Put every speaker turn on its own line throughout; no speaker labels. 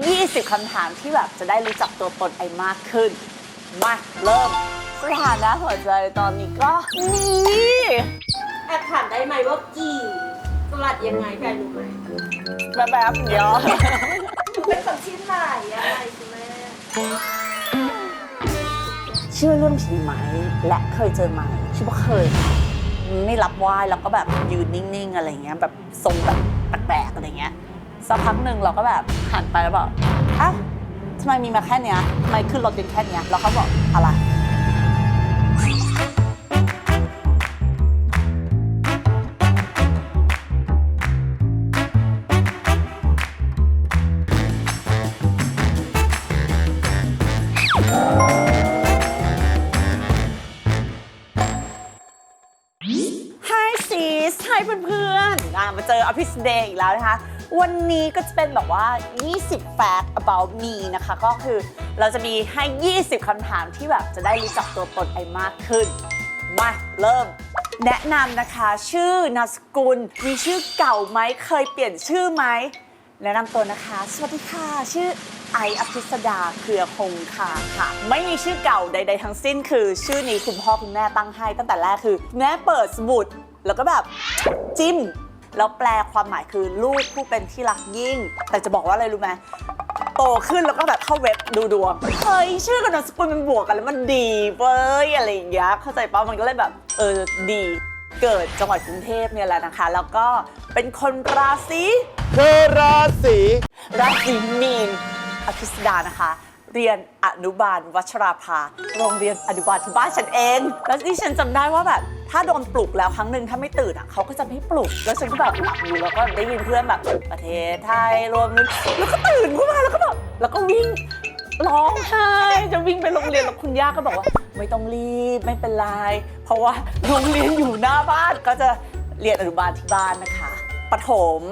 20 คำถามที่แบบจะได้รู้จักตัวตนไอมากขึ้น มาเริ่ม สถานะหัวใจตอนนี้ก็นี่
แอบถามได้ไหมว่ากี่สลัดยังไงแฟนรู้ไหม
แบบแบบเดียว
เป็นคนชิ้นไหนอะไรคุณแม่
เชื่อเรื่องผีไหม และเคยเจอไหมชื่อว่าเคย ไม่รับไหว้แล้วก็แบบยืนนิ่งๆ อะไรเงี้ยแบบทรงแบบแปลกๆอะไรเงี้ย สักพักหนึ่งเราก็แบบหันไปแล้วบอกอ้าวทำไมมีมาแค่เนี้ยทำไมขึ้นรถกันแค่เนี้ยแล้วเขาบอกอะไรเพื่อนๆมาเจออภิสเดย์อีกแล้วนะคะ วันนี้ก็จะเป็นแบบว่า 20 fact about me นะคะ ก็คือเราจะมีให้ 20คำถามที่แบบจะได้รู้จักตัวตนไอมากขึ้น มาเริ่ม แนะนำนะคะ ชื่อนามสกุล มีชื่อเก่าไหมเคยเปลี่ยนชื่อไหมแนะนำตัวนะคะ สวัสดีค่ะ ชื่อไออภิสดาเครือคงคาค่ะ ไม่มีชื่อเก่าใด ๆ ทั้งสิ้น คือชื่อนี้คุณพ่อคุณแม่ตั้งให้ตั้งแต่แรกคือแม่เปิดสมุดแล้วก็แบบจิ้ม แล้วแปลความหมายคือลูกผู้เป็นที่รักยิ่ง แต่จะบอกว่าอะไรรู้ไหมโตขึ้นแล้วก็แบบเข้าเว็บดูดวงเฮ้ยชื่อกับนามสกุลมันบวกกันแล้วมันดีเว้ยอะไรอย่างเงี้ยเข้าใจปะมันก็เลยแบบเออดีเกิดจังหวัดกรุงเทพเนี่ยแหละนะคะ แล้วก็เป็นคนราศี
คือราศี
ราศีมีนอภิสดานะคะ เรียนอนุบาลวัชราภาโรงเรียนอนุบาลที่บ้านฉันเอง แล้วที่ฉันจำได้ว่าแบบถ้าโดนปลุกแล้วครั้งหนึ่งถ้าไม่ตื่นอะเขาก็จะไม่ปลุก แล้วฉันก็แบบหลับอยู่แล้วก็ได้ยินเพื่อนแบบประเทศไทยรวมนึงแล้วก็ตื่นขึ้นมาแล้วก็แบบแล้วก็วิ่งร้องไห้จะวิ่งไปโรงเรียนแล้วคุณย่าก็บอกว่า ไม่ต้องรีบไม่เป็นไรเพราะว่าโรงเรียนอยู่หน้าบ้านก็จะเรียนอนุบาลที่บ้านนะคะปฐม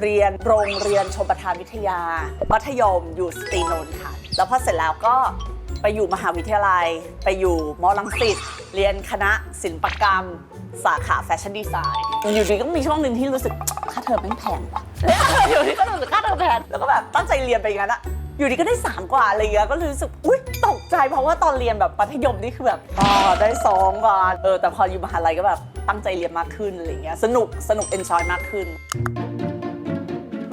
เรียนโรงเรียนชมประทานวิทยา มัธยมอยู่สตีนนท์ค่ะ แล้วพอเสร็จแล้วก็ไปอยู่มหาวิทยาลัย ไปอยู่มอลังสิตเรียนคณะศิลปกรรม สาขาแฟชั่นดีไซน์อยู่ดีก็มีช่วงหนึ่งที่รู้สึกค่าเทอมแม่งแพงว่ะอยู่ดีก็รู้สึกค่าเทอมแพงแล้วก็แบบตั้งใจเรียนไปอย่างนั้นอะอยู่ดีก็ได้ 3 กว่าอะไรเงี้ยก็เลยรู้สึกอุ๊ยตกใจเพราะว่าตอนเรียนแบบมัธยมนี่คือแบบอ๋อได้สองกว่าเออแต่พออยู่มหาลัยก็แบบตั้งใจเรียนมากขึ้นอะไรเงี้ยสนุกสนุกเอนจอยมากขึ้น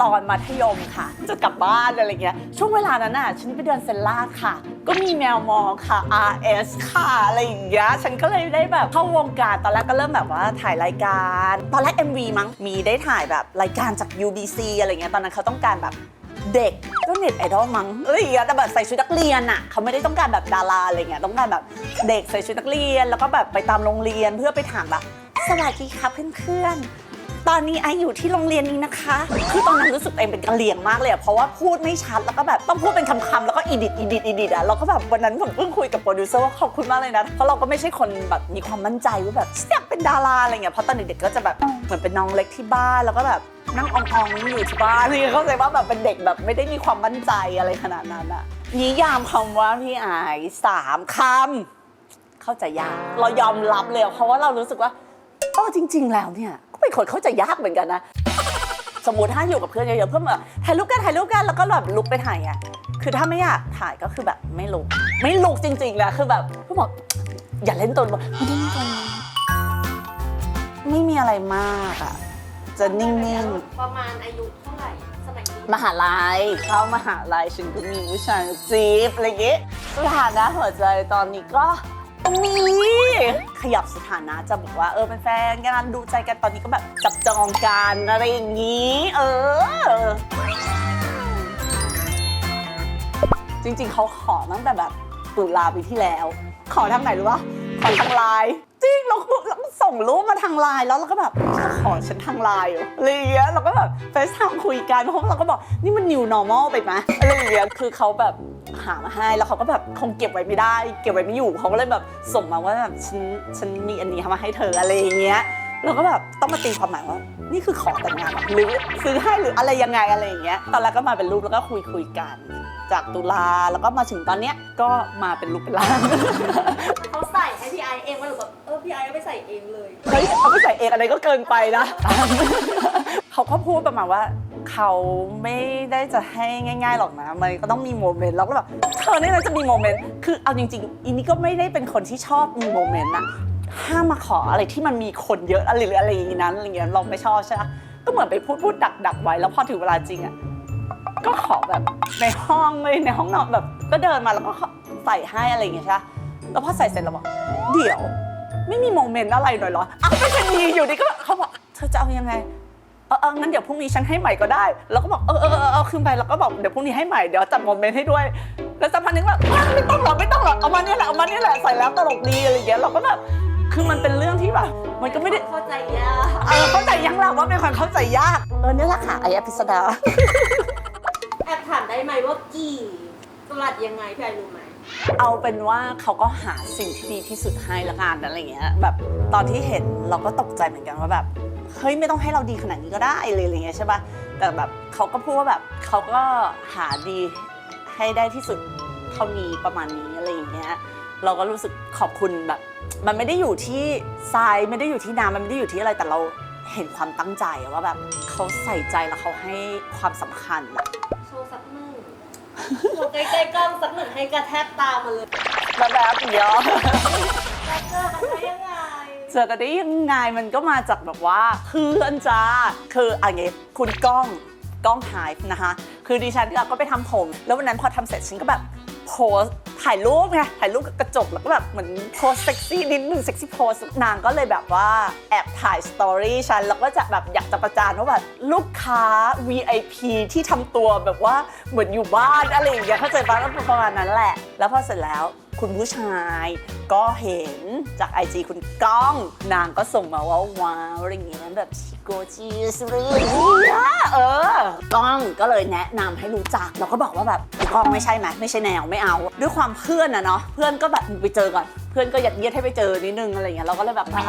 ตอนมัธยมค่ะ จะกลับบ้านอะไรเงี้ย ช่วงเวลานั้นน่ะ ฉันไปเดินเซนลาดค่ะ ก็มีแมวมองค่ะ RS ค่ะ อะไรอย่างเงี้ย ฉันก็เลยได้แบบเข้าวงการตอนแรกก็เริ่มแบบว่าถ่ายรายการ ตอนแรก MV มั้ง มีได้ถ่ายแบบรายการจาก UBC อะไรเงี้ย ตอนนั้นเขาต้องการแบบเด็กก็เน็ตไอดอลมั้งเอ้ยอย่างเงี้ยแต่แบบใส่ชุดนักเรียนอะเขาไม่ได้ต้องการแบบดาราอะไรเงี้ย ต้องการแบบเด็กใส่ชุดนักเรียน แล้วก็แบบไปตามโรงเรียนเพื่อไปถามแบบสวัสดีค่ะเพื่อนๆ ตอนนี้ไออยู่ที่โรงเรียนนี้นะคะ คือตอนนั้นรู้สึกตัวเองเป็นกะเหรี่ยงมากเลยอะเพราะว่าพูดไม่ชัดแล้วก็แบบต้องพูดเป็นคำๆแล้วก็อีดิทอีดิทอีดิทอะเราก็แบบวันนั้นผมเพิ่งคุยกับโปรดิวเซอร์ว่าขอบคุณมากเลยนะ เพราะเราก็ไม่ใช่คนแบบมีความมั่นใจว่าแบบอยากเป็นดาราอะไรเงี้ย เพราะตอนเด็กๆก็จะแบบเหมือนเป็นน้องเล็กที่บ้านแล้วก็แบบนั่งอองๆอยู่ที่บ้านนี่เข้าใจว่าแบบเป็นเด็กแบบไม่ได้มีความมั่นใจอะไรขนาดนั้นอะนิยามคำว่าพี่ไอสามคำเข้าใจยากเรายอมรับเลยเพราะว่าเรารู้สึกว่าเออจริง ๆ แล้วเนี่ย คนเข้าใจยากเหมือนกันนะ สมมติถ้าอยู่กับเพื่อนเยอะๆเพื่อนแบบถ่ายรูปกันถ่ายรูปกันแล้วก็แบบลุกไปถ่ายอะคือถ้าไม่อยากถ่ายก็คือแบบไม่ลุก ไม่ลุกจริงๆแหละคือแบบเพื่อนบอกอย่าเล่นตัวบอกไม่ได้เล่นตัวไม่มีอะไรมากอะจะนิ่งๆ
ประมาณอายุเท่าไหร่สมัยนี้
มหาลัยเข้ามหาลัยฉันก็มีผู้ชายจีบอะไรอย่างเงี้ยสถานะหัวใจตอนนี้ก็ มีขยับสถานะจะบอกว่าเออเป็นแฟนกันดูใจกันตอนนี้ก็แบบจับจองกันอะไรอย่างงี้ เออ จริงๆเขาขอตั้งแต่แบบตุลาปีที่แล้ว ขอทางไหนรู้ปะขอทางไลน์จริงเราเราส่งรูปมาทางไลน์แล้วเราก็แบบขอฉันทางไลน์ออะไรอย่างเงี้ยเราก็แบบเฟซไทม์คุยกันเพราะเราก็บอกนี่มัน new normal ไปไหมอะไรอย่างเงี้ยคือเขาแบบ หามาให้แล้วเขาก็แบบคงเก็บไว้ไม่ได้ เก็บไว้ไม่อยู่เขาก็เลยแบบส่งมาว่าแบบฉันฉันมีอันนี้ทำมาให้เธออะไรอย่างเงี้ยเราก็แบบต้องมาตีความหมายว่า นี่คือขอแต่งงานเหรอหรือซื้อให้หรืออะไรยังไงอะไรอย่างเงี้ยตอนแรกก็มาเป็นรูปแล้วก็คุยคุยกัน จากตุลาแล้วก็มาถึงตอนเนี้ยก็มาเป็นรูปเป็นร่าง
เขาใส่ให้พี่ไอเองว่าหรือแบบเออพี่ไอเอาไปใส่เองเลย
เฮ้ยเอาไปใส่เองอะไรก็เกินไปนะเขาก็พูดประมาณว่า เขาไม่ได้จะให้ง่ายๆหรอกนะ มันก็ต้องมีโมเมนต์แล้วก็แบบเธอเนี่ยนะจะมีโมเมนต์คือเอาจริงๆอีนี่ก็ไม่ได้เป็นคนที่ชอบมีโมเมนต์อะห้ามมาขออะไรที่มันมีคนเยอะอะไรหรืออะไรอย่างนั้นอะไรเงี้ยเราไม่ชอบใช่ไหมก็เหมือนไปพูดพูดดักดักไว้แล้วพอถึงเวลาจริงอะก็ขอแบบในห้องเลยในห้องนอนแบบ ก็เดินมาแล้วก็ใส่ให้อะไรอย่างเงี้ยใช่ปะแล้วพอใส่เสร็จแล้วบอกเดี๋ยว ไม่มีโมเมนต์อะไรหน่อยหรออ้าวไม่ใช่มีอยู่ดีก็เขาบอกเธอจะเอายังไง ออเอองั้นเดี๋ยวพรุ่งนี้ฉันให้ใหม่ก็ได้ แล้วก็บอกเออเออเออเอาคืนไปแล้วก็บอกเดี๋ยวพรุ่งนี้ให้ใหม่เดี๋ยวจัดโมเมนต์ให้ด้วย แล้วสักพักนึงแบบอ้าวไม่ต้องหรอกไม่ต้องหรอกเอามาเนี่ยแหละเอามาเนี่ยแหละใส่แล้วตลกดีอะไรอย่างเงี้ยเราก็แบบคือมันเป็นเรื่องที่แบบมันก็ไม่ได้
เข้าใจยาก
เออเข้าใจยังล่ะว่าเป็นคนเข้าใจยากเออเนี่ยแหละค่ะไอ้อภิสดา
แอบถามได้ไหมว่ากี่ตลัดยังไงพี่ไอรู้ไหม
เอาเป็นว่าเขาก็หาสิ่งที่ดีที่สุดให้ละกันอะไรเงี้ยแบบตอนที่เห็นเราก็ตกใจเหมือนกันว่าแบบ เฮ้ยไม่ต้องให้เราดีขนาดนี้ก็ได้เลยอะไรเงี้ยใช่ปะแต่แบบเขาก็พูดว่าแบบเขาก็หาดีให้ได้ที่สุดเท่านี้ประมาณนี้อะไรอย่างเงี้ยเราก็รู้สึกขอบคุณแบบ มันไม่ได้อยู่ที่ทรายไม่ได้อยู่ที่น้ำมันไม่ได้อยู่ที่อะไรแต่เราเห็นความตั้งใจอะว่าแบบเขาใส่ใจแล้วเขาให้ความสำคัญอะ
โชว์สักหนึ่งโชว์ใกล้ๆกล้องสักหนึ่งให้กระแทกตามาเลย
แบบแบบเดียว
แล้วเจอกันได้ยังไง
เจอกันได้ยังไงมันก็มาจากแบบว่าเพื่อนจ้าคืออันนี้คุณก้องก้องหายนะคะ คือดิฉันก็ไปทำผม แล้ววันนั้นพอทำเสร็จฉันก็แบบโพสถ่ายรูปไงถ่ายรูปกับกระจกแล้วก็แบบเหมือนโพสเซ็กซี่นิดนึงเซ็กซี่โพสนางก็เลยแบบว่าแอบถ่ายสตอรี่ฉันแล้วก็จะแบบอยากจะประจานว่าแบบลูกค้า VIP ที่ทำตัวแบบว่าเหมือนอยู่บ้านอะไรอย่างเงี้ยเข้าใจปะก็ประมาณนั้นแหละ แล้วพอเสร็จแล้วคุณผู้ชายก็เห็นจากไอจีคุณก้อง นางก็ส่งมาว่าว้าวอะไรอย่างเงี้ยแบบชิโกจิสเรียเออ ก้องก็เลยแนะนำให้รู้จัก เราก็บอกว่าแบบก้องไม่ใช่ไหมไม่ใช่แนวไม่เอา ด้วยความเพื่อนอะเนาะเพื่อนก็แบบไปเจอก่อน เพื่อนก็ยัดเยียดให้ไปเจอนิดนึงอะไรอย่างเงี้ยเราก็เลยแบบอ่า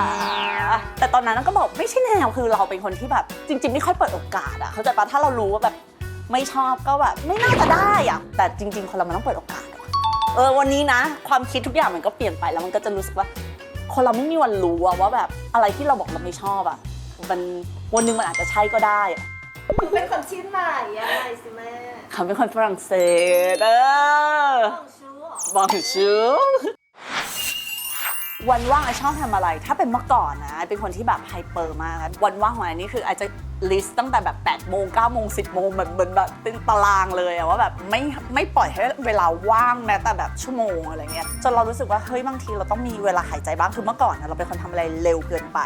แต่ตอนนั้นก็บอกไม่ใช่แนวคือเราเป็นคนที่แบบ จริง ๆ ไม่ค่อยเปิดโอกาสอะเข้าใจปะถ้าเรารู้ว่าแบบไม่ชอบก็แบบไม่น่าจะได้อะแต่จริง ๆ คนเรามันต้องเปิดโอกาสอะเออวันนี้นะ ความคิดทุกอย่างมันก็เปลี่ยนไปแล้วมันก็จะรู้สึกว่า คนเราไม่มีวันรู้อะว่าแบบอะไรที่เราบอกเราไม่ชอบอะมันวันหนึงมันอาจจะใช่ก็ได้อะ
หนูเป็นคนชิ้นใหม่ยังไงสิแม่
เขาเป็นคนฝรั่งเศสเออ
ต้องชู้เหรอ
บอกชูวันว่างไอชอบทำอะไร ถ้าเป็นเมื่อก่อนนะไอเป็นคนที่แบบไฮเปอร์มากอะวันว่างของไอนี่คือไอจะลิสต์ตั้งแต่แบบ8โมง9โมง10โมงแบบเหมือนแบบเป็นตารางเลยอะว่าแบบไม่ไม่ปล่อยให้เวลาว่างแม้แต่แบบชั่วโมงอะไรเงี้ยจนเรารู้สึกว่าเฮ้ยบางทีเราต้องมีเวลาหายใจบ้างคือเมื่อก่อนนะเราเป็นคนทำอะไรเร็วเกินไป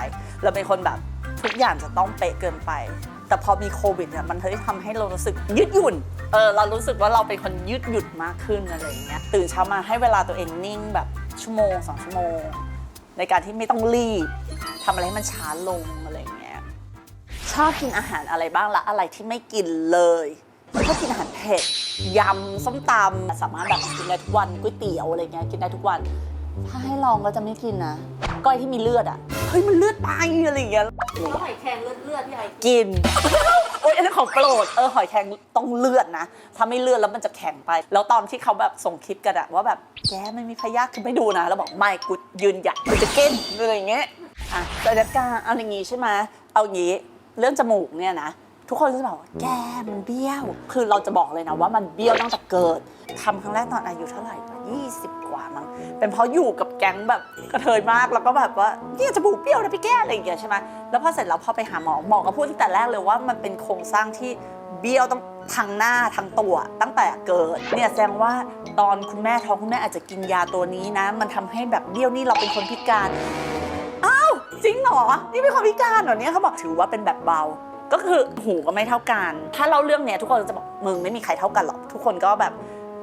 เราเป็นคนแบบทุกอย่างจะต้องเป๊ะเกินไป แต่พอมีโควิดเนี่ยมันเฮ้ยทำให้เรารู้สึกยืดหยุ่น เออเรารู้สึกว่าเราเป็นคนยืดหยุ่นมากขึ้นอะไรอย่างเงี้ย ตื่นเช้ามาให้เวลาตัวเองนิ่งแบบชั่วโมงสองชั่วโมง ในการที่ไม่ต้องรีบทำอะไรให้มันช้าลงอะไรอย่างเงี้ย ชอบกินอาหารอะไรบ้างละอะไรที่ไม่กินเลยชอบกินอาหารเผ็ดยำส้มตำสามารถแบบกินได้ทุกวันก๋วยเตี๋ยวอะไรเงี้ยกินได้ทุกวัน ถ้าให้ลองก็จะไม่กินนะก้อยที่มีเลือดอะ เฮ้ยมันเลือดไปอะไรอย่างเงี้ย
แล้วหอยแครงเลือดเลือดๆพี่ไอ
กิน โอ๊ยอันนี้นของโปรดเออหอยแครงต้องเลือดนะ ถ้าไม่เลือดแล้วมันจะแข็งไป แล้วตอนที่เขาแบบส่งคลิปกันอะว่าแบบแกไม่มีพยาธิคือไม่ดูนะ แล้วบอกไม่กูยืนหยัดกูจะกินอะไรอย่างเงี้ยอะแต่เด็กการเอาอย่างงี้ใช่ไหมเอาอย่างงี้เรื่องจมูกเนี่ยนะ ทุกคนก็จะบอกว่าแกมันเบี้ยว คือเราจะบอกเลยนะว่ามันเบี้ยวตั้งแต่เกิดทำครั้งแรกตอนอายุเท่าไหร่วะ20กว่ามั้งเป็นเพราะอยู่กับแก๊งแบบกระเทยมากแล้วก็แบบว่าเนี่ยจมูกเบี้ยวนะพี่แก้อะไรอย่างเงี้ยใช่ไหมแล้วพอเสร็จแล้วพอไปหาหมอหมอก็พูดตั้งแต่แรกเลยว่ามันเป็นโครงสร้างที่เบี้ยวต้องทางหน้าทางตัวตั้งแต่เกิดเนี่ยแสดงว่าตอนคุณแม่ท้องคุณแม่อาจจะกินยาตัวนี้นะ มันทำให้แบบเบี้ยวนี่เราเป็นคนพิการอ้าวจริงเหรอนี่เป็นคนพิการเหรอเนี่ยเขาบอกถือว่าเป็นแบบเบา ก็คือหูก็ไม่เท่ากัน ถ้าเราเรื่องเนี้ยทุกคนจะบอกมึงไม่มีใครเท่ากันหรอกทุกคนก็แบบ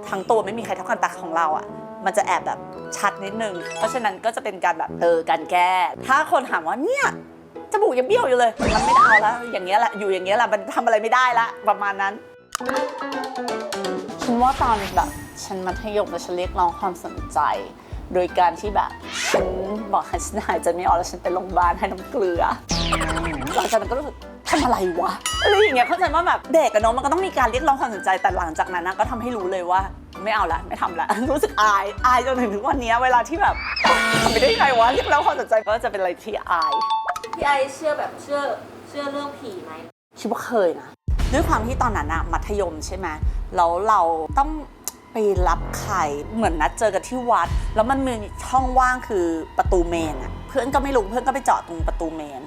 ทั้งตัวไม่มีใครเท่ากันแต่ของเราอะ มันจะแอบแบบชัดนิดนึง เพราะฉะนั้นก็จะเป็นการแบบเออการแก้ ถ้าคนถามว่าเนี่ยจมูกยังเบี้ยวอยู่เลยมันไม่ได้เอาแล้วอย่างเงี้ยแหละอยู่อย่างเงี้ยแหละมันทำอะไรไม่ได้ละประมาณนั้นฉันว่าตอนแบบฉันมัธยมแล้วฉันเรียกร้องความสนใจ โดยการที่แบบฉันบอกให้ฉันหายใจไม่ออกแล้วฉันไปโรงพยาบาลให้น้ำเกลือหลังจากนั้นก็รู้สึก ทำอะไรวะอะไรอย่างเงี้ยเข้าใจว่าแบบเด็กอะเนาะมันก็ต้องมีการเรียกร้องความสนใจแต่หลังจากนั้นนะก็ทำให้รู้เลยว่าไม่เอาละไม่ทำละรู้สึกอายอายจนถึงทุกวันเนี้ยเวลาที่แบบทำไปได้ยังไงวะเรียกร้องความสนใจก็จะเป็นอะไรที่อาย
พี่ไอเชื่อแบบเชื่อเชื่อเรื่องผีไหม
คิดว่าเคยนะด้วยความที่ตอนนั้นอะมัธยมใช่ไหมแล้วเราต้องไปรับไข่เหมือนนัดเจอกันที่วัด แล้วมันมีช่องว่างคือประตูเมนอะเพื่อนก็ไม่รู้เพื่อนก็ไปจอดตรงประตูเมน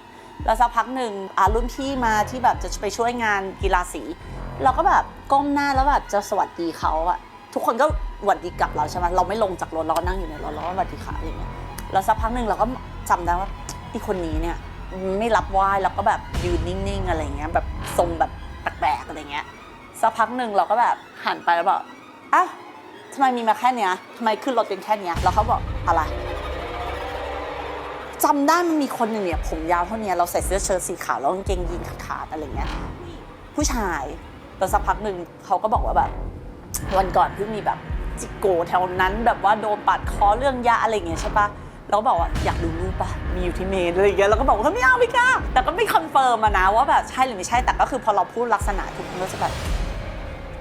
แล้วสักพักหนึ่งอารุ่นพี่มาที่แบบจะไปช่วยงานกีฬาสี เราก็แบบก้มหน้าแล้วแบบจะสวัสดีเขาอะทุกคนก็สวัสดีกลับเราใช่ไหมเราไม่ลงจากรถเราก็นั่งอยู่ในรถเราก็สวัสดีค่ะอะไรเงี้ยแล้วสักพักหนึ่งเราก็จำได้ว่าอีคนนี้เนี่ยไม่รับไหว้แล้วก็แบบยืนนิ่งๆอะไรเงี้ยแบบทรงแบบแปลกๆอะไรเงี้ยสักพักหนึ่งเราก็แบบหันไปแล้วบอกอ้าวทำไมมีมาแค่เนี้ยทำไมขึ้นรถเป็นแค่เนี้ยแล้วเขาบอกอะไร จำได้มันมีคนหนึ่งเนี่ยผมยาวเท่านี้เราใส่เสื้อเชิ้ตสีขาวแล้วกางเกงยีนขาดๆอะไรเงี้ยผู้ชายแล้วสักพักหนึ่งเขาก็บอกว่าแบบ วันก่อนเพิ่งมีแบบจิโกแถวนั้นแบบว่าโดนปัดคอเรื่องยาอะไรเงี้ยใช่ปะแล้วบอกว่าอยากดูรูปปะมีอยู่ที่เมนอะไรอย่างเงี้ยแล้วก็บอกว่าไม่เอาไม่กล้าแต่ก็ไม่คอนเฟิร์มอะนะว่าแบบใช่หรือไม่ใช่แต่ก็คือพอเราพูดลักษณะทุกคนก็จะแบบ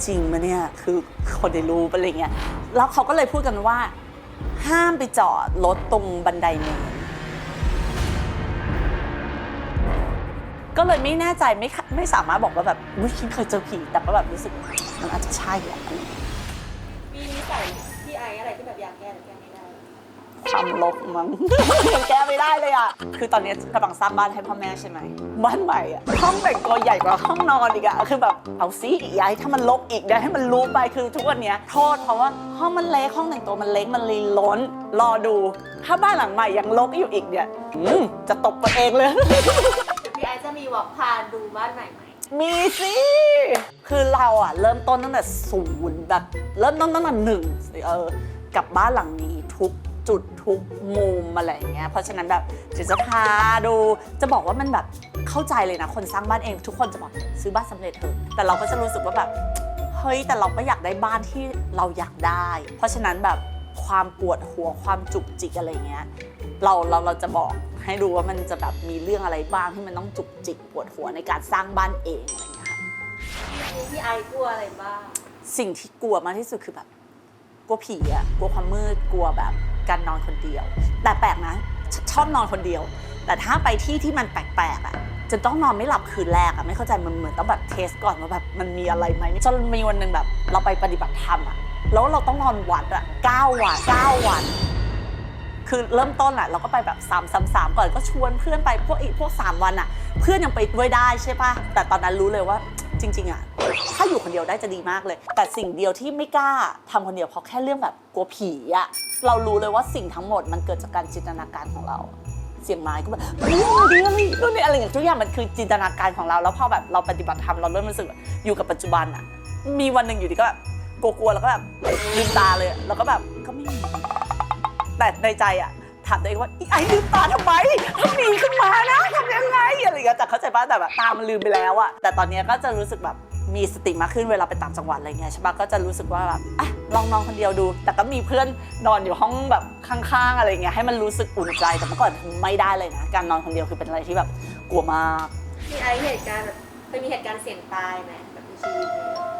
จริงมะเนี่ยคือคนในรูปอะไรเงี้ยแล้วเขาก็เลยพูดกันว่า ห้ามไปจอดรถตรงบันไดเมน ก็เลยไม่แน่ใจไม่ค่ะไม่สามารถบอกว่าแบบอุ๊ยฉันเคยเจอผีแต่ก็แบบรู้สึกมันอาจจะใช่อะอะไรอย่างเงี้ย
มีนิสัยพี่ไออะไรที่แบบอยากแก้แต่แก้ไม่ได้
ความลกมั้งยังแก้ไม่ได้เลยอะ คือตอนนี้กำลังสร้างบ้านให้พ่อแม่ใช่ไหม บ้านใหม่อะ ห้องแต่งตัวใหญ่กว่าห้องนอนอีกอะ คือแบบเอาซิย้ายถ้ามันลกอีกเดี๋ยวให้มันรู้ไป คือทุกวันเนี้ยโทษเพราะว่าห้องมันเล็กห้องแต่งตัวมันเล็กมันเลยล้น รอดู ถ้าบ้านหลังใหม่ยังลกอยู่อีกเนี่ยอืมจะตกตัวเองเลย
พี่ไอจะมีวอล์กพาดูบ้านใหม่ไหม
มีสิ คือเราอะเริ่มต้นตั้งแต่ศูนย์แบบเริ่มต้นตั้งแต่หนึ่งเออกับบ้านหลังนี้ทุกจุดทุกมุมอะไรอย่างเงี้ย เพราะฉะนั้นแบบเดี๋ยวจะพาดู จะบอกว่ามันแบบเข้าใจเลยนะ คนสร้างบ้านเอง ทุกคนจะบอกซื้อบ้านสำเร็จเถอะ แต่เราก็จะรู้สึกว่าแบบเฮ้ยแต่เราก็อยากได้บ้านที่เราอยากได้ เพราะฉะนั้นแบบ ความปวดหัวความจุกจิกอะไรเงี้ยเราเราเราจะบอกให้ดูว่ามันจะแบบมีเรื่องอะไรบ้างที่มันต้องจุกจิกปวดหัวในการสร้างบ้านเองอะไรเงี้ยค่ะ
พี่ไอกลัวอะไรบ้าง
สิ่งที่กลัวมากที่สุดคือแบบ กลัวผีอะกลัวความมืดกลัวแบบการนอนคนเดียว แต่แปลกนะชชอบนอนคนเดียว แต่ถ้าไปที่ที่มันแปลกๆอะจะต้องนอนไม่หลับคืนแรกอะไม่เข้าใจมันเหมือนต้องแบบเทสก่อนว่าแบบมันมีอะไรไหมจนมีวันหนึ่งแบบ เราไปปฏิบัติธรรมอะ แล้วเราต้องนอนวัดอะเก้าวันเก้าวัน คือเริ่มต้นอะเราก็ไปแบบ3ามสามสามก่อนก็ชวนเพื่อนไปพวกอีกพวก 3 วันอะเพื่อนยังไปด้วยได้ใช่ปะแต่ตอนนั้นรู้เลยว่าจริง ๆอะถ้าอยู่คนเดียวได้จะดีมากเลย แต่สิ่งเดียวที่ไม่กล้าทำคนเดียวเพราะแค่เรื่องแบบกลัวผีอะเรารู้เลยว่าสิ่งทั้งหมดมันเกิดจากการจินตนาการของเราเสียงไม้ก็แบบเฮ้ยอะไรดีอะไรนู่นนี่อะไรอย่างทุกอย่างมันคือจินตนาการของเรา แล้วพอแบบเราปฏิบัติธรรมเราเริ่มรู้สึกอยู่กับปัจจุบันอะมีวันหนึ่งอยู่ดีก็แบบ กลัวๆแล้วก็แบบลืมตาเลยอะแล้วก็แบบก็ไม่มี แต่ในใจอะถามตัวเองว่าอีไอ้ลืมตาทำไมถ้ามีขึ้นมานะทำยังไงอะไรอย่างเงี้ยแต่เข้าใจป่ะแต่แบบตามันลืมไปแล้วอะแต่ตอนเนี้ยก็จะรู้สึกแบบมีสติมากขึ้นเวลาไปต่างจังหวัดอะไรเงี้ยใช่ปะก็จะรู้สึกว่าแบบอะลองนอนคนเดียวดู แต่ก็มีเพื่อนนอนอยู่ห้องแบบข้างๆอะไรเงี้ยให้มันรู้สึกอุ่นใจแต่เมื่อก่อนไม่ได้เลยนะการนอนคนเดียวคือเป็นอะไรที่แบบกลัวมาก
พี่ไอเหตุการณ์แบบเคยมีเหตุการณ์เสี่ยงตายไหมแบบในชีวิตนี้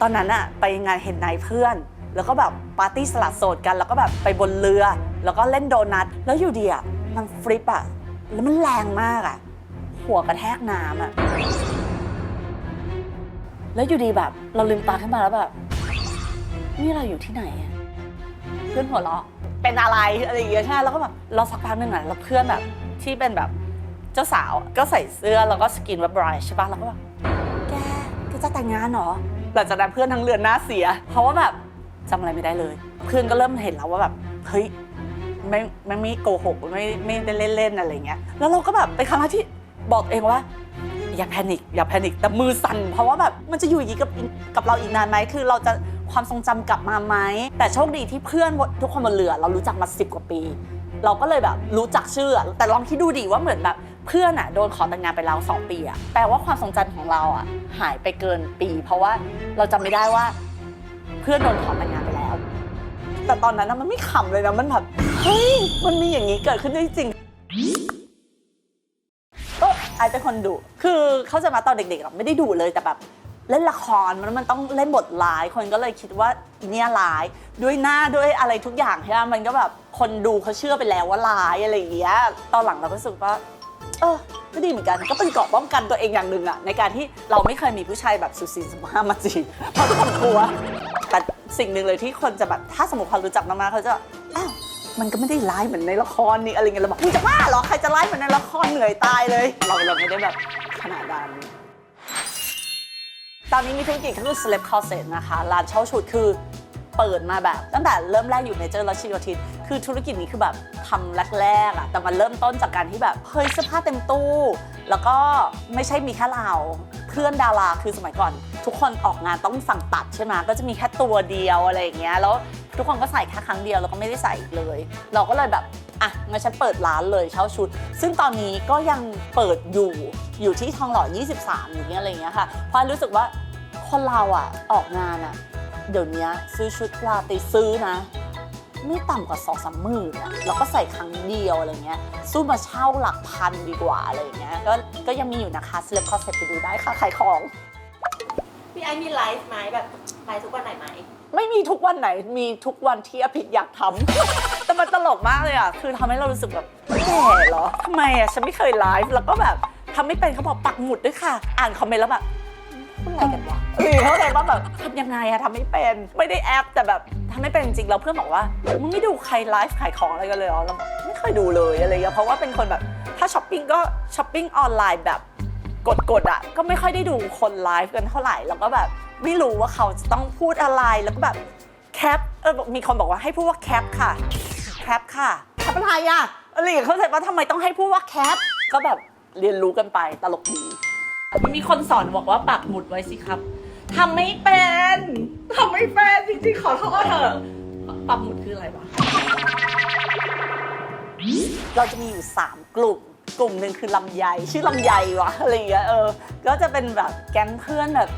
ตอนนั้นอะไปงานเห็นนายเพื่อน แล้วก็แบบปาร์ตี้สลัดโสดกัน แล้วก็แบบไปบนเรือ แล้วก็เล่นโดนัท แล้วอยู่ดีอะมันฟลิปอะแล้วมันแรงมากอะหัวกระแทกน้ำอะแล้วอยู่ดีแบบ เราลืมตาขึ้นมาแล้วแบบ นี่เราอยู่ที่ไหนอะเพื่อนหัวเราะเป็นอะไรอะไรอย่างเงี้ยใช่ไหมแล้วก็แบบเราสักพักหนึ่งอะแล้วเพื่อนแบบที่เป็นแบบเจ้าสาวก็ใส่เสื้อแล้วก็สกินว่าบรายใช่ปะแล้วก็แบบ แกจะแต่งงานเหรอหลังจากนั้นเพื่อนทั้งเรือนหน้าเสีย เพราะว่าแบบจำอะไรไม่ได้เลย เพื่อนก็เริ่มเห็นแล้วว่าแบบเฮ้ยไม่ไม่ไม่โกหกไม่ไม่ได้เล่นๆอะไรเงี้ยแล้วเราก็แบบเป็นครั้งแรกที่บอกตัวเองว่า อย่าแพนิคอย่าแพนิคแต่มือสั่นเพราะว่าแบบมันจะอยู่อย่างนี้กับกับเราอีกนานไหมคือเราจะความทรงจำกลับมาไหมแต่โชคดีที่เพื่อนทุกคนบนเรือ เรารู้จักมาสิบกว่าปี เราก็เลยแบบรู้จักชื่ออะแต่ลองคิดดูดิว่าเหมือนแบบ เพื่อนอะโดนขอแต่งงานไปแล้วสองปีอะแปลว่าความทรงจำของเราอะหายไปเกินปี เพราะว่าเราจำไม่ได้ว่า เพื่อนโดนขอแต่งงานไปแล้ว แต่ตอนนั้นนะมันไม่ขำเลยนะมันแบบเฮ้ยมันมีอย่างนี้เกิดขึ้นได้จริงก็ไอเป็นคนดุคือเขาจะมาตอนเด็กๆอะไม่ได้ดุเลยแต่แบบเล่นละครมันมันต้องเล่นบทร้าย คนก็เลยคิดว่าอีเนี่ยร้าย ด้วยหน้าด้วยอะไรทุกอย่างใช่ไหมมันก็แบบคนดูเขาเชื่อไปแล้วว่าร้ายอะไรอย่างเงี้ยตอนหลังเราก็รู้สึกว่า เออก็ดีเหมือนกันก็เป็นเกราะป้องกันตัวเองอย่างหนึ่งอะในการที่เราไม่เคยมีผู้ชายแบบสุสีสมห้ามาจีบเพราะทุกคนกลัวแต่สิ่งหนึ่งเลยที่คนจะแบบถ้าสมมติเขารู้จักมากๆเขาจะอ้าวมันก็ไม่ได้ร้ายเหมือนในละครนี่อะไรเงี้ยเราบอกมึงจะบ้าเหรอใครจะร้ายเหมือนในละครเหนื่อยตายเลย เราเราไม่ได้แบบขนาดนั้นตอนนี้มีธุรกิจก็คือ Slip Closet นะคะร้านเช่าชุดคือ เปิดมาแบบ ตั้งแต่เริ่มแรกอยู่เมเจอร์รัชโยธินคือธุรกิจนี้คือแบบทำแรกๆอะแต่มันเริ่มต้นจากการที่แบบเฮ้ยเสื้อผ้าเต็มตู้ แล้วก็ไม่ใช่มีแค่เราเพื่อนดาราคือสมัยก่อน ทุกคนออกงานต้องสั่งตัดใช่ไหมก็จะมีแค่ตัวเดียวอะไรอย่างเงี้ยแล้วทุกคนก็ใส่แค่ครั้งเดียวแล้วก็ไม่ได้ใส่อีกเลย เราก็เลยแบบอะงั้นฉันเปิดร้านเลยเช่าชุด ซึ่งตอนนี้ก็ยังเปิดอยู่อยู่ที่ทองหล่อ 23 อย่างเงี้ยอะไรอย่างเงี้ยค่ะเพราะรู้สึกว่าคนเราอะออกงานอะ เดี๋ยวนี้ซื้อชุดราตรีซื้อนะ ไม่ต่ำกว่าสองสามหมื่นอะแล้วก็ใส่ครั้งเดียวอะไรเงี้ยสู้มาเช่าหลักพันดีกว่าอะไรอย่างเงี้ยก็ก็ยังมีอยู่นะคะสเลปคอเซ็ตไปดูได้ค่ะขายของ
พี่ไอมีไลฟ์ไหมแบบไลฟ์ทุกวันไหนไหม
ไม่มีทุกวันไหนมีทุกวันที่อภิษอยากทำ แต่มันตลกมากเลยอะ คือทำให้เรารู้สึกแบบแก่เหรอทำไมอะ ฉันไม่เคยไลฟ์แล้วก็แบบทำไม่เป็นเขาบอกปักหมุดด้วยค่ะ อ่านคอมเมนต์แล้วแบบ พูดอะไรกันวะหรือเขาใจว่าแบบทำยังไงอะทำไม่เป็น ไม่ได้แอปแต่แบบทำไม่เป็นจริงๆแล้วเพื่อนบอกว่ามึงไม่ดูใครไลฟ์ขายของอะไรกันเลยเหรอเราบอกไม่เคยดูเลยอะไรอย่างเงี้ยเพราะว่าเป็นคนแบบถ้าช้อปปิ้งก็ช้อปปิ้งออนไลน์แบบกดๆอะก็ไม่ค่อยได้ดูคนไลฟ์กันเท่าไหร่แล้วก็แบบไม่รู้ว่าเขาจะต้องพูดอะไรแล้วก็แบบแคปเออมีคนบอกว่าให้พูดว่าแคปค่ะแคปค่ะแคปอะไรอะอะไรอย่างเงี้ยเขาใจว่าทำไมต้องให้พูดว่าแคปก็แบบเรียนรู้กันไปตลกดี มีคนสอนบอกว่าปักหมุดไว้สิครับทำไม่เป็นทำไม่เป็นจริงๆขอโทษเถอะปักหมุดคืออะไรวะเราจะมีอยู่ 3 กลุ่ม กลุ่มหนึ่งคือลำไยชื่อลำไยวะอะไรอย่างเงี้ยเออ ก็จะเป็นแบบแก๊งเพื่อนแบบ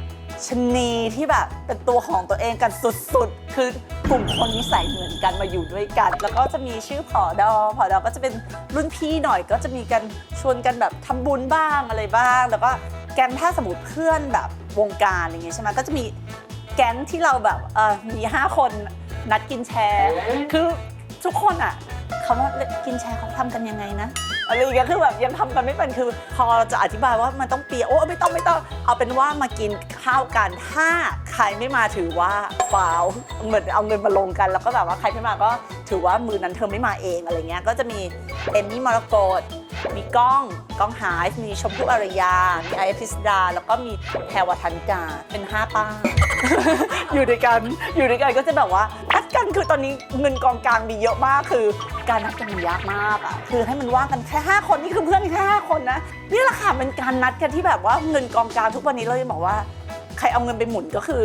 ชนีที่แบบเป็นตัวของตัวเองกันสุดๆ คือกลุ่มคนนิสัยเหมือนกันมาอยู่ด้วยกัน แล้วก็จะมีชื่อผอดอผอดอก็จะเป็นรุ่นพี่หน่อยก็จะมีกันชวนกันแบบทำบุญบ้างอะไรบ้าง แล้วก็ แก๊งถ้าสมมติเพื่อนแบบวงการอย่างเงี้ยใช่ไหมก็จะมีแก๊งที่เราแบบเออมี 5 คนนัดกินแชร์ คือทุกคนอะเขาว่ากินแชร์เขาทำกันยังไงนะ อะไรอย่างเงี้ยคือแบบยังทำกันไม่เป็นคือพอจะอธิบายว่ามันต้องเปียโอ้ไม่ต้องไม่ต้องเอาเป็นว่ามากินข้าวกันถ้าใครไม่มาถือว่าฟาวเหมือนเอาเงินมาลงกัน แล้วก็แบบว่าใครไม่มาก็ถือว่ามือนั้นเธอไม่มาเองอะไรเงี้ยก็จะมีเอมมี่มรกตมีก้องก้องหายมีชมพู่อารยา มีไอพิสดา แล้วก็มีแพรวทันกาเป็นห้าป้า อยู่ด้วยกันอยู่ด้วยกันก็จะแบบว่า กันคือตอนนี้เงินกองกลางมีเยอะมากคือ การนัดกันมันยากมากอะคือให้มันว่างกันแค่ 5 คนนี่คือเพื่อนแค่5คนนะนี่แหละค่ะเป็นการนัดกันที่แบบว่าเงินกองกลางทุกวันนี้เราจะบอกว่าใครเอาเงินไปหมุนก็คือ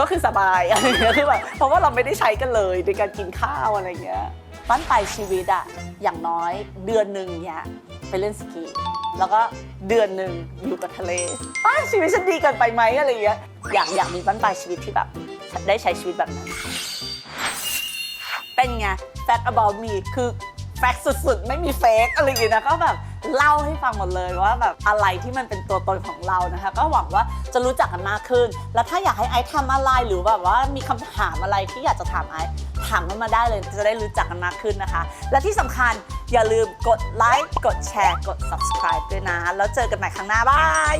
ก็คือสบายอะไรเงี้ยคือแบบเพราะว่าเราไม่ได้ใช้กันเลยในการกินข้าวอะไรเงี้ยบ้านปลายชีวิตอะอย่างน้อยเดือนหนึ่งเนี้ยไปเล่นสกีแล้วก็เดือนหนึ่งอยู่กับทะเลอ้าชีวิตฉันดีเกินไปไหมอะไรเงี้ยอยากอยากมีบ้านปลายชีวิตที่แบบได้ใช้ชีวิตแบบนั้น เป็นไง fact about me คือ fact สุดๆ ไม่มี fake อะไรอย่างเงี้ยนะก็แบบเล่าให้ฟังหมดเลยว่าแบบอะไรที่มันเป็นตัวตนของเรานะคะ ก็หวังว่าจะรู้จักกันมากขึ้น แล้วถ้าอยากให้ไอซ์ทำอะไรหรือแบบว่ามีคำถามอะไรที่อยากจะถามไอซ์ถามมันมาได้เลยจะได้รู้จักกันมากขึ้นนะคะ และที่สำคัญอย่าลืมกดไลค์กดแชร์ กด subscribe ด้วยนะ แล้วเจอกันใหม่ครั้งหน้าบาย